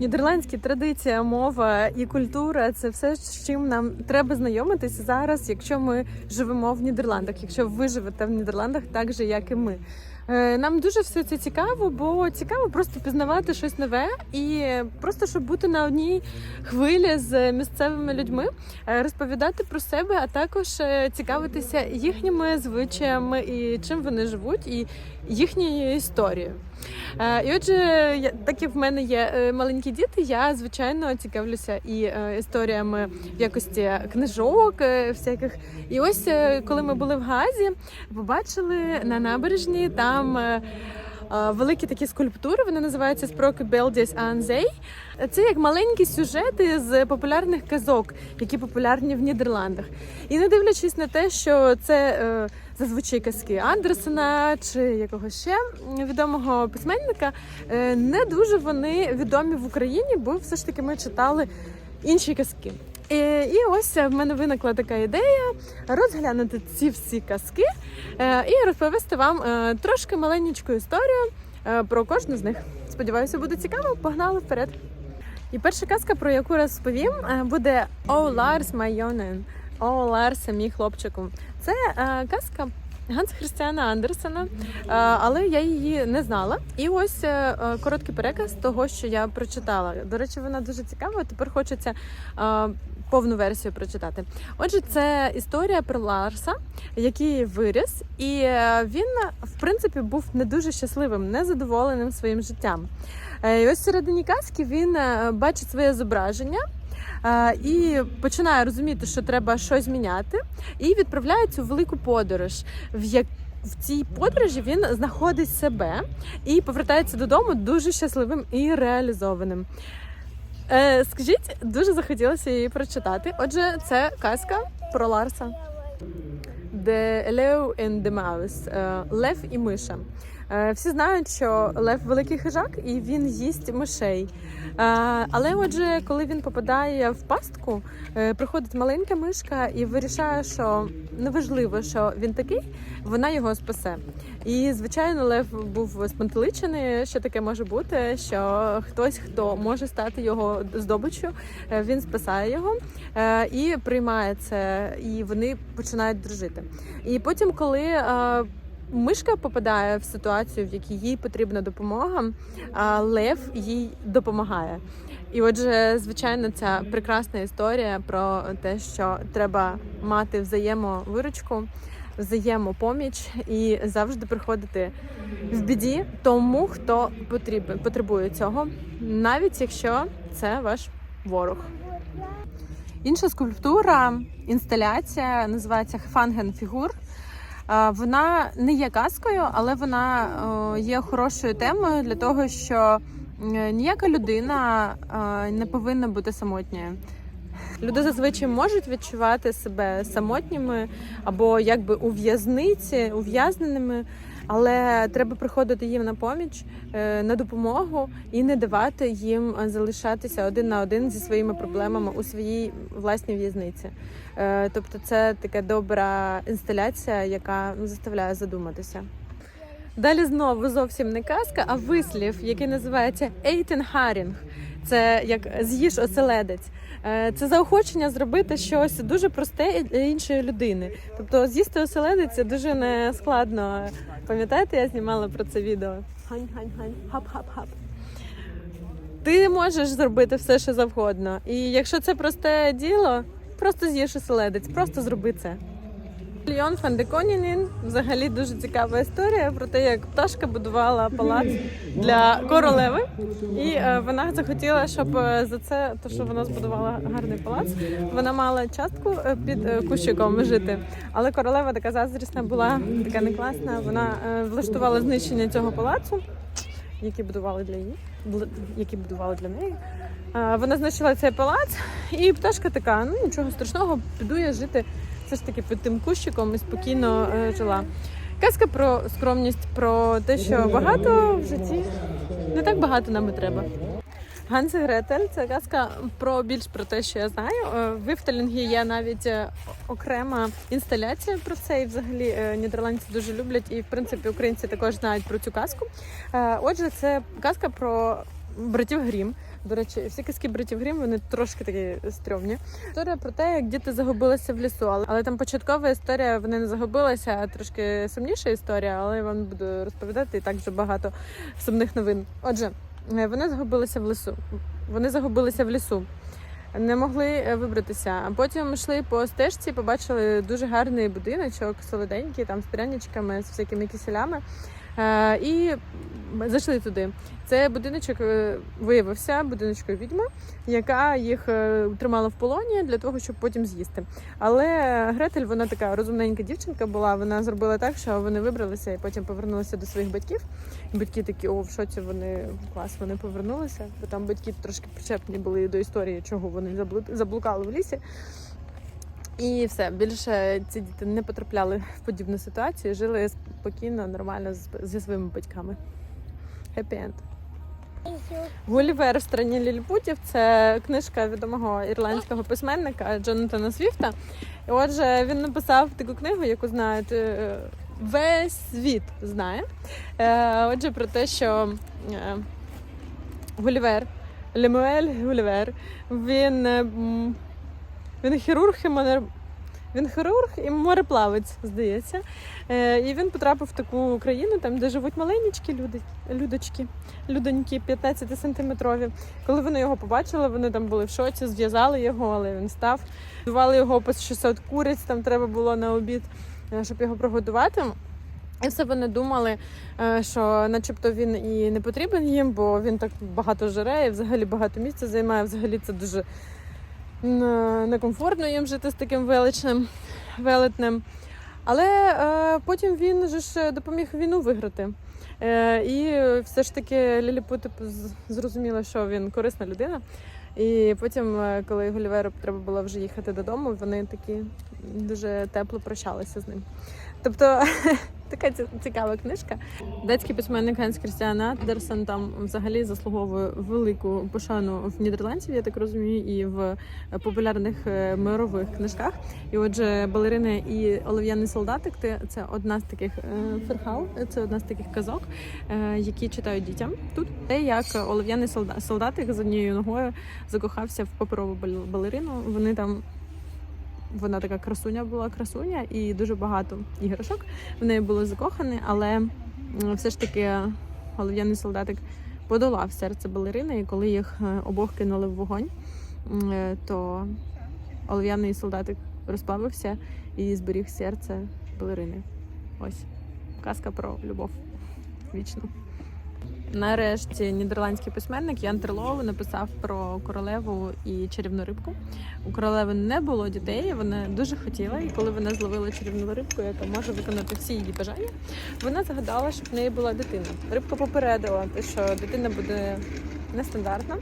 Нідерландські традиція, мова і культура це все, з чим нам треба знайомитися зараз, якщо ми живемо в Нідерландах, якщо ви живете в Нідерландах, так же як і ми. Е, Нам дуже все це цікаво, бо цікаво просто пізнавати щось нове і просто щоб бути на одній хвилі з місцевими людьми, е, розповідати про себе, а також е, цікавитися їхніми звичаями і чим вони живуть, і їхньою історією. І отже, так як в мене є маленькі діти, я звичайно цікавлюся і історіями в якості книжок, всяких. І ось коли ми були в Газі, побачили на набережні там. Е, е, Великі такі скульптури, вони називаються Спроки Белдіс Анзей. Це як маленькі сюжети з популярних казок, які популярні в Нідерландах. І не дивлячись на те, що це е, зазвичай казки Андерсена чи якогось ще відомого письменника, не дуже вони відомі в Україні, бо все ж таки ми читали інші казки. І, ось в мене виникла така ідея розглянути ці всі казки е, і розповісти вам е, трошки маленьку історію е, про кожну з них. Сподіваюся, буде цікаво. Погнали вперед. І перша казка, про яку розповім, буде О Ларс Майонен. О Ларсе, мій хлопчику. Це казка Ганс Христіана Андерсена, але я її не знала. І ось короткий переказ того, що я прочитала. До речі, вона дуже цікава. Тепер хочеться повну версію прочитати. Отже, це історія про Ларса, який виріс, і е, він, в принципі, був не дуже щасливим, незадоволеним своїм життям. Е, І ось всередині казки він е, бачить своє зображення. І починає розуміти, що треба щось міняти, і відправляється у велику подорож, в як в цій подорожі він знаходить себе і повертається додому дуже щасливим і реалізованим. Е, скажіть, дуже захотілося її прочитати. Отже, це казка про Ларса. The Leo and the Mouse. Е, Лев і миша. Е, Всі знають, що лев великий хижак і він їсть мишей. Е, Але отже, коли він попадає в пастку, е, приходить маленька мишка і вирішає, що неважливо, що він такий, вона його спасе. І звичайно, лев був спантеличений, що таке може бути, що хтось, хто може стати його здобиччю, він спасає його і приймає це, і вони починають дружити. І потім, коли мишка попадає в ситуацію, в якій їй потрібна допомога, а лев їй допомагає. І отже, звичайно, ця прекрасна історія про те, що треба мати взаємовиручку, взаємопоміч і завжди приходити в біді тому, хто потребує цього, навіть якщо це ваш ворог. Інша скульптура, інсталяція називається Фангенфігур. Е, Вона не є казкою, але вона е, є хорошою темою для того, що е, ніяка людина е, не повинна бути самотньою. Люди зазвичай можуть відчувати себе самотніми або якби у в'язниці, ув'язненими, але треба приходити їм на поміч, е, на допомогу і не давати їм залишатися один на один зі своїми проблемами у своїй власній в'язниці. Е, Тобто, це така добра інсталяція, яка ну, заставляє задуматися. Далі знову зовсім не казка, а вислів, який називається Ейтен Харінг. Це як з'їж оселедець. Е, Це заохочення зробити щось дуже просте для іншої людини. Тобто з'їсти оселедець це дуже не складно. Пам'ятаєте, я знімала про це відео? Хань, гань, гань, хап-хап-хап. Ти можеш зробити все, що завгодно. І якщо це просте діло, просто з'їж оселедець, просто зроби це. Льон Фандеконінін взагалі дуже цікава історія про те, як пташка будувала палац для королеви, і е, вона захотіла, щоб е, за це, то що вона збудувала гарний палац, вона мала частку е, під е, кущиком жити. Але королева така заздрісна була, така не класна. Вона е, влаштувала знищення цього палацу, який будували для її, який будували для неї. Е, Вона знищила цей палац, і пташка така: ну нічого страшного, піду я жити все ж таки під тим кущиком і спокійно е, жила. Казка про скромність, про те, що багато в житті не так багато нам і треба. Ганс Гретель це казка про більш про те, що я знаю. Е, В Івталінгі є навіть е, окрема інсталяція про це. І взагалі нідерландці дуже люблять, і в принципі українці також знають про цю казку. Отже, це казка про братів Грім. До речі, всі казки братів Грім, вони трошки такі стрьомні. Історія про те, як діти загубилися в лісу. Але, але там початкова історія, вони не загубилися, а трошки сумніша історія, але я вам буду розповідати і так вже багато сумних новин. Отже, е, вони загубилися в лісу. Вони загубилися в лісу. Не могли е, вибратися. А потім йшли по стежці, побачили дуже гарний будиночок, солоденький, там з пряничками, з всякими киселями. Е, І зайшли туди. Цей будиночок е, виявився будиночкою відьми, яка їх е, тримала в полоні для того, щоб потім з'їсти. Але Гретель, вона така розумненька дівчинка була. Вона зробила так, що вони вибралися і потім повернулися до своїх батьків. Батьки такі, о, в шоці вони клас, вони повернулися. Бо там батьки трошки причепні були до історії, чого вони заблу- заблукали в лісі. І все, більше ці діти не потрапляли в подібну ситуацію, жили спокійно, нормально зі своїми батьками. Хеппі енд. Гулівер в страні Ліліпутів це книжка відомого ірландського письменника Джонатана Свіфта. І отже, він написав таку книгу, яку знають е, весь світ знає. Е, Отже, про те, що е, Гулівер, Лемуель Гулівер, він, він хірург і монер... Він хірург і мореплавець, здається. Е, і він потрапив в таку країну, там, де живуть маленькі люди, людочки, людоньки 15 сантиметрові. Коли вони його побачили, вони там були в шоці, зв'язали його, але він став. Годували його по 600 куриць, там треба було на обід, е, щоб його прогодувати. І все вони думали, е, що начебто він і не потрібен їм, бо він так багато жере і взагалі багато місця займає. Взагалі це дуже некомфортно їм жити з таким величним велетнем. Але е, потім він же ж допоміг війну виграти. Е, і все ж таки Ліліпут зрозуміла, що він корисна людина. І потім, е, коли Гуліверу треба було вже їхати додому, вони такі дуже тепло прощалися з ним. Тобто така ці- цікава книжка. Датський письменник Хенс Крістіан Андерсен там взагалі заслуговує велику пошану в Нідерландів, я так розумію, і в популярних е, мирових книжках. І отже, балерина і олов'яний солдатик це- одна з таких е, ферхал, це одна з таких казок, е, які читають дітям тут. Те, як олов'яний солда- солдатик з однією ногою закохався в паперову бал- балерину. Вони там. Вона така красуня була красуня і дуже багато іграшок в неї були закохані, але все ж таки олов'яний солдатик подолав серце балерини, і коли їх е, обох кинули в вогонь, е, то олов'яний солдатик розплавився і зберіг серце балерини. Ось казка про любов вічну. Нарешті нідерландський письменник Ян Терлоу написав про королеву і чарівну рибку. У королеви не було дітей, вона дуже хотіла, і коли вона зловила чарівну рибку, яка може виконати всі її бажання, вона загадала, щоб в неї була дитина. Рибка попередила, що дитина буде нестандартна,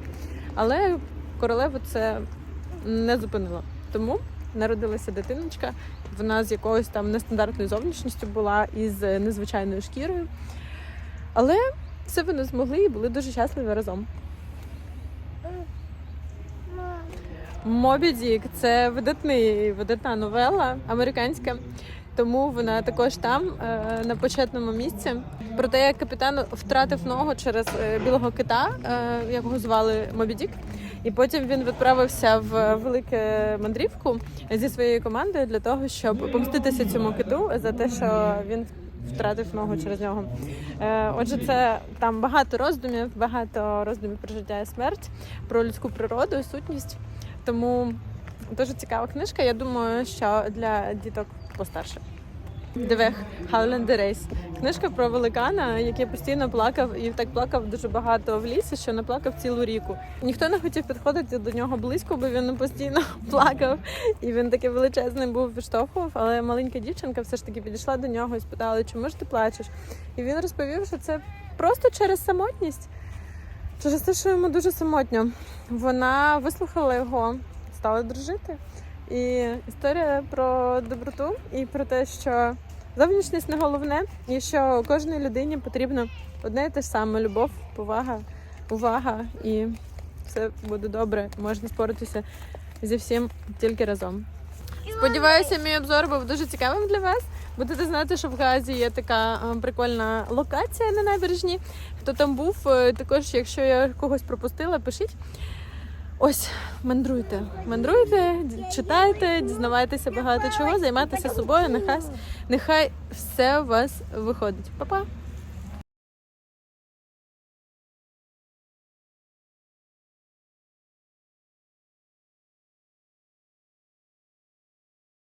але королеву це не зупинило. Тому народилася дитиночка. Вона з якоюсь там нестандартною зовнішністю була і з незвичайною шкірою. Але все вони змогли і були дуже щасливі разом. Мобі Дік це видатний, видатна новела американська, тому вона також там, е, на почетному місці. Про те, як капітан втратив ногу через е, білого кита, е, якого звали Мобі Дік. І потім він відправився в велику мандрівку зі своєю командою для того, щоб помститися цьому киту за те, що він втратив ногу через нього. Е, Отже, це там багато роздумів, багато роздумів про життя і смерть, про людську природу і сутність. Тому дуже цікава книжка. Я думаю, що для діток постарше. Девех Хауленде Рейс. Книжка про великана, який постійно плакав і так плакав дуже багато в лісі, що наплакав цілу ріку. Ніхто не хотів підходити до нього близько, бо він постійно плакав. І він такий величезний був відштовхував. Але маленька дівчинка все ж таки підійшла до нього і спитала, чому ж ти плачеш? І він розповів, що це просто через самотність. Через те, що йому дуже самотньо. Вона вислухала його, стала дружити. І історія про доброту і про те, що зовнішність не головне, і що кожній людині потрібно одне і те ж саме: любов, повага, увага, і все буде добре. Можна споритися зі всім тільки разом. Сподіваюся, мій обзор був дуже цікавим для вас. Будете знати, що в Газі є така е, прикольна локація на набережні. Хто там був, е, також, якщо я когось пропустила, пишіть. Ось, мандруйте, мандруйте, читайте, дізнавайтеся багато чого, займайтеся собою. Нехай, нехай все у вас виходить. Па-па!